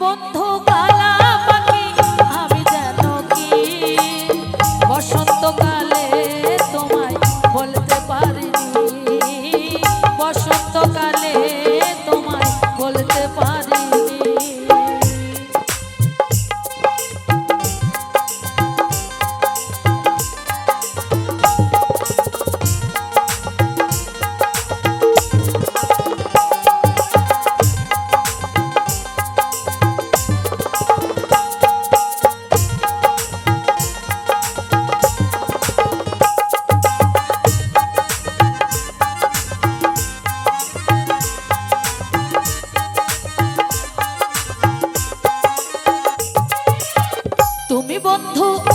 বন্ধু কালা পাখি কি? বসন্তকালে তোমায় বলতে পারিনি। বসন্তকালে বন্ধু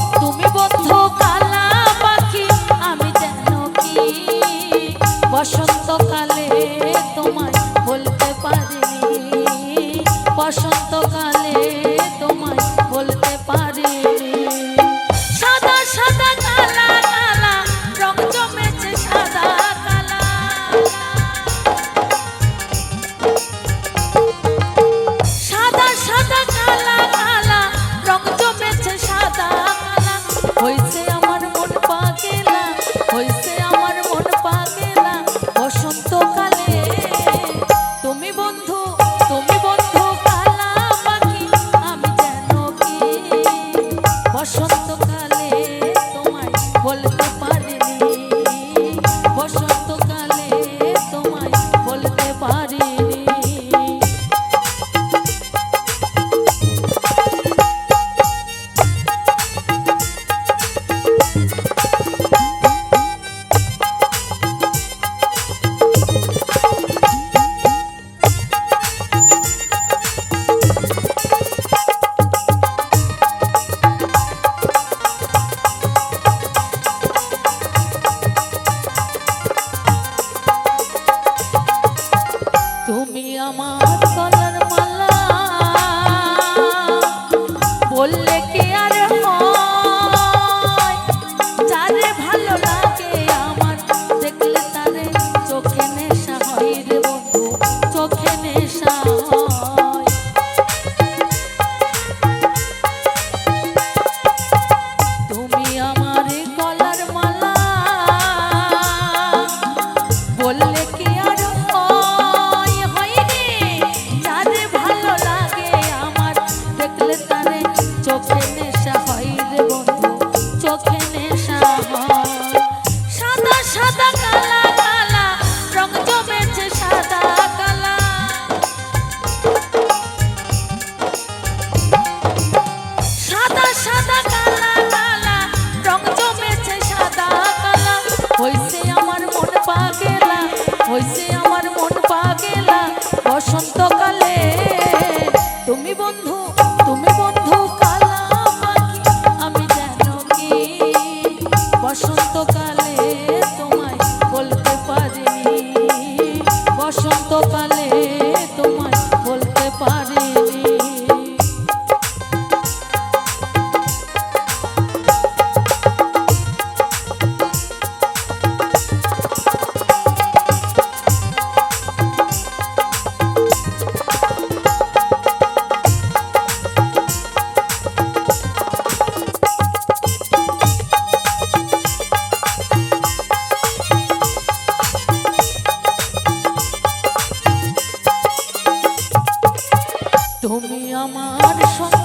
i Moisés. তুমি আমার সঙ্গে